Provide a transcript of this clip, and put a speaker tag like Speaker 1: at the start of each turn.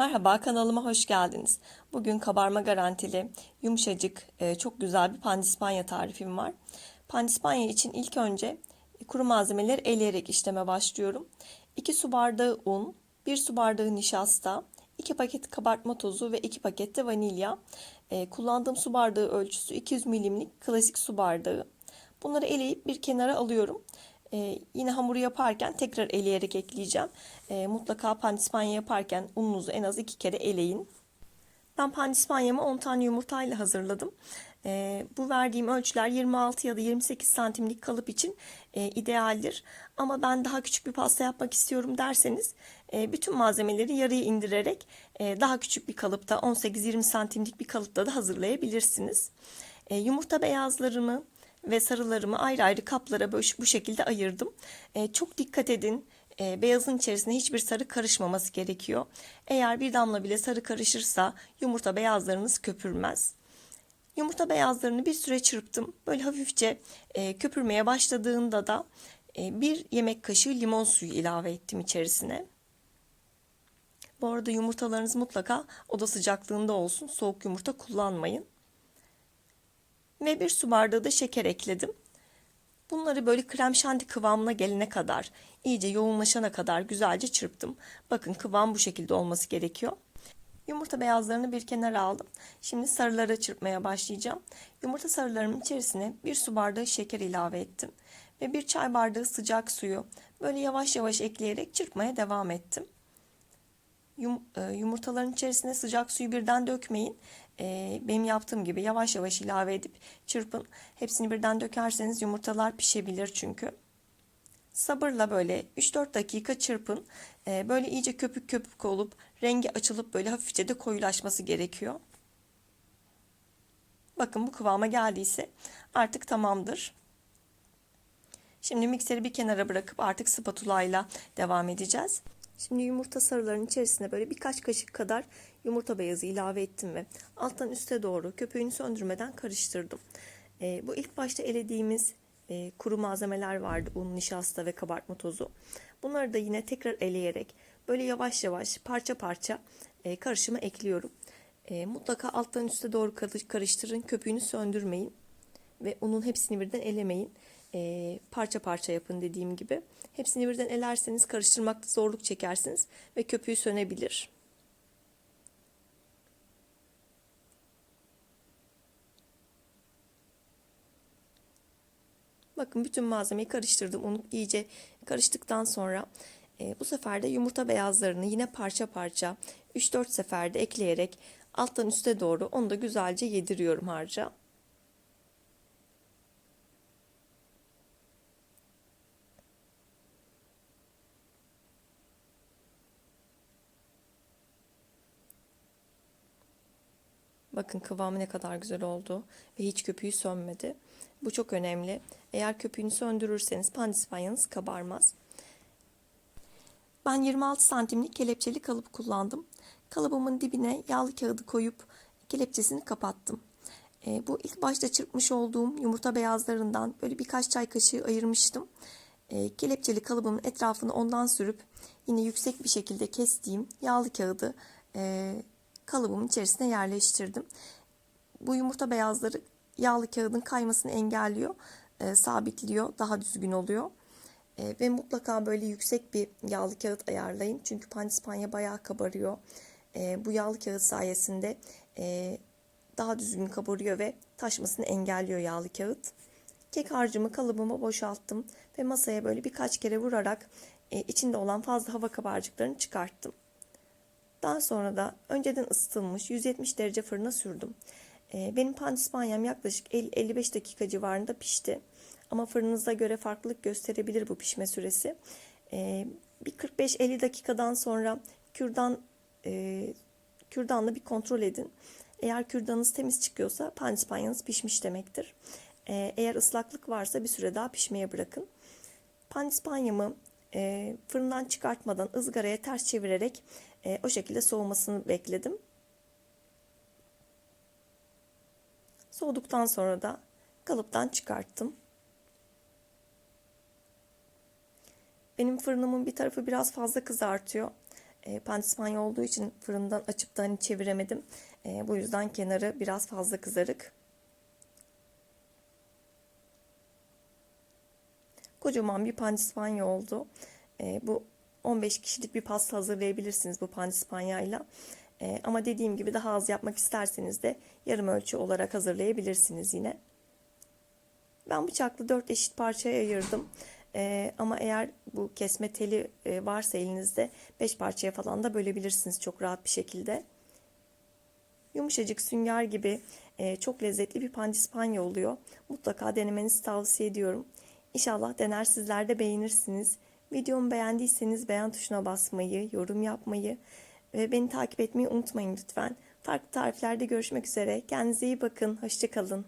Speaker 1: Merhaba kanalıma hoş geldiniz. Bugün kabarma garantili, yumuşacık, e, çok güzel bir pandispanya tarifim var. Pandispanya için ilk önce kuru malzemeleri eleyerek işleme başlıyorum. 2 su bardağı un, 1 su bardağı nişasta, 2 paket kabartma tozu ve 2 paket de vanilya. E, kullandığım su bardağı ölçüsü 200 milimlik klasik su bardağı. Bunları eleyip bir kenara alıyorum. Ee, yine hamuru yaparken tekrar eleyerek ekleyeceğim. Ee, mutlaka pandispanya yaparken ununuzu en az iki kere eleyin. Ben pandispanyamı 10 tane yumurtayla hazırladım. Ee, bu verdiğim ölçüler 26 ya da 28 santimlik kalıp için e, idealdir. Ama ben daha küçük bir pasta yapmak istiyorum derseniz e, bütün malzemeleri yarıya indirerek e, daha küçük bir kalıpta 18-20 santimlik bir kalıpta da hazırlayabilirsiniz. E, yumurta beyazlarımı ve sarılarımı ayrı ayrı kaplara bu şekilde ayırdım. E, çok dikkat edin. E, beyazın içerisine hiçbir sarı karışmaması gerekiyor. Eğer bir damla bile sarı karışırsa yumurta beyazlarınız köpürmez. Yumurta beyazlarını bir süre çırptım. Böyle hafifçe e, köpürmeye başladığında da e, bir yemek kaşığı limon suyu ilave ettim içerisine. Bu arada yumurtalarınız mutlaka oda sıcaklığında olsun. Soğuk yumurta kullanmayın ve bir su bardağı da şeker ekledim. Bunları böyle krem şanti kıvamına gelene kadar, iyice yoğunlaşana kadar güzelce çırptım. Bakın kıvam bu şekilde olması gerekiyor. Yumurta beyazlarını bir kenara aldım. Şimdi sarıları çırpmaya başlayacağım. Yumurta sarılarımın içerisine bir su bardağı şeker ilave ettim. Ve bir çay bardağı sıcak suyu böyle yavaş yavaş ekleyerek çırpmaya devam ettim. Yum, e, yumurtaların içerisine sıcak suyu birden dökmeyin e, benim yaptığım gibi yavaş yavaş ilave edip çırpın. Hepsini birden dökerseniz yumurtalar pişebilir çünkü. Sabırla böyle 3-4 dakika çırpın. E, böyle iyice köpük köpük olup rengi açılıp böyle hafifçe de koyulaşması gerekiyor. Bakın bu kıvama geldiyse artık tamamdır. Şimdi mikseri bir kenara bırakıp artık spatula ile devam edeceğiz. Şimdi yumurta sarılarının içerisine böyle birkaç kaşık kadar yumurta beyazı ilave ettim ve alttan üste doğru köpüğünü söndürmeden karıştırdım. E, bu ilk başta elediğimiz e, kuru malzemeler vardı. Un, nişasta ve kabartma tozu. Bunları da yine tekrar eleyerek böyle yavaş yavaş parça parça e, karışıma ekliyorum. E, mutlaka alttan üste doğru karıştırın. Köpüğünü söndürmeyin. Ve unun hepsini birden elemeyin. E, parça parça yapın dediğim gibi. Hepsini birden elerseniz karıştırmakta zorluk çekersiniz ve köpüğü sönebilir. Bakın bütün malzemeyi karıştırdım. Onu iyice karıştıktan sonra e, bu sefer de yumurta beyazlarını yine parça parça 3-4 seferde ekleyerek alttan üste doğru onu da güzelce yediriyorum harca. Bakın kıvamı ne kadar güzel oldu ve hiç köpüğü sönmedi. Bu çok önemli. Eğer köpüğünü söndürürseniz pandispanyanız kabarmaz. Ben 26 santimlik kelepçeli kalıp kullandım. Kalıbımın dibine yağlı kağıdı koyup kelepçesini kapattım. E, bu ilk başta çırpmış olduğum yumurta beyazlarından böyle birkaç çay kaşığı ayırmıştım. E, kelepçeli kalıbımın etrafını ondan sürüp yine yüksek bir şekilde kestiğim yağlı kağıdı e, kalıbımın içerisine yerleştirdim. Bu yumurta beyazları yağlı kağıdın kaymasını engelliyor, e, sabitliyor, daha düzgün oluyor. E, ve mutlaka böyle yüksek bir yağlı kağıt ayarlayın. Çünkü pandispanya bayağı kabarıyor. E, bu yağlı kağıt sayesinde e, daha düzgün kabarıyor ve taşmasını engelliyor yağlı kağıt. Kek harcımı kalıbıma boşalttım ve masaya böyle birkaç kere vurarak e, içinde olan fazla hava kabarcıklarını çıkarttım. Daha sonra da önceden ısıtılmış 170 derece fırına sürdüm. Ee, benim pandispanyam yaklaşık 50-55 dakika civarında pişti. Ama fırınınıza göre farklılık gösterebilir bu pişme süresi. Ee, bir 45-50 dakikadan sonra kürdan e, kürdanla bir kontrol edin. Eğer kürdanınız temiz çıkıyorsa pandispanyanız pişmiş demektir. Ee, eğer ıslaklık varsa bir süre daha pişmeye bırakın. Pandispanyamı e, fırından çıkartmadan ızgaraya ters çevirerek e, o şekilde soğumasını bekledim. Soğuduktan sonra da kalıptan çıkarttım. Benim fırınımın bir tarafı biraz fazla kızartıyor. E, pandispanya olduğu için fırından açıp da hani çeviremedim. E, bu yüzden kenarı biraz fazla kızarık. Kocaman bir pandispanya oldu. E, bu 15 kişilik bir pasta hazırlayabilirsiniz bu pandispanyayla. E, ama dediğim gibi daha az yapmak isterseniz de yarım ölçü olarak hazırlayabilirsiniz yine. Ben bıçakla 4 eşit parçaya ayırdım. E, ama eğer bu kesme teli e, varsa elinizde 5 parçaya falan da bölebilirsiniz çok rahat bir şekilde. Yumuşacık sünger gibi e, çok lezzetli bir pandispanya oluyor. Mutlaka denemenizi tavsiye ediyorum. İnşallah dener sizler de beğenirsiniz. Videomu beğendiyseniz beğen tuşuna basmayı, yorum yapmayı ve beni takip etmeyi unutmayın lütfen. Farklı tariflerde görüşmek üzere. Kendinize iyi bakın. Hoşçakalın.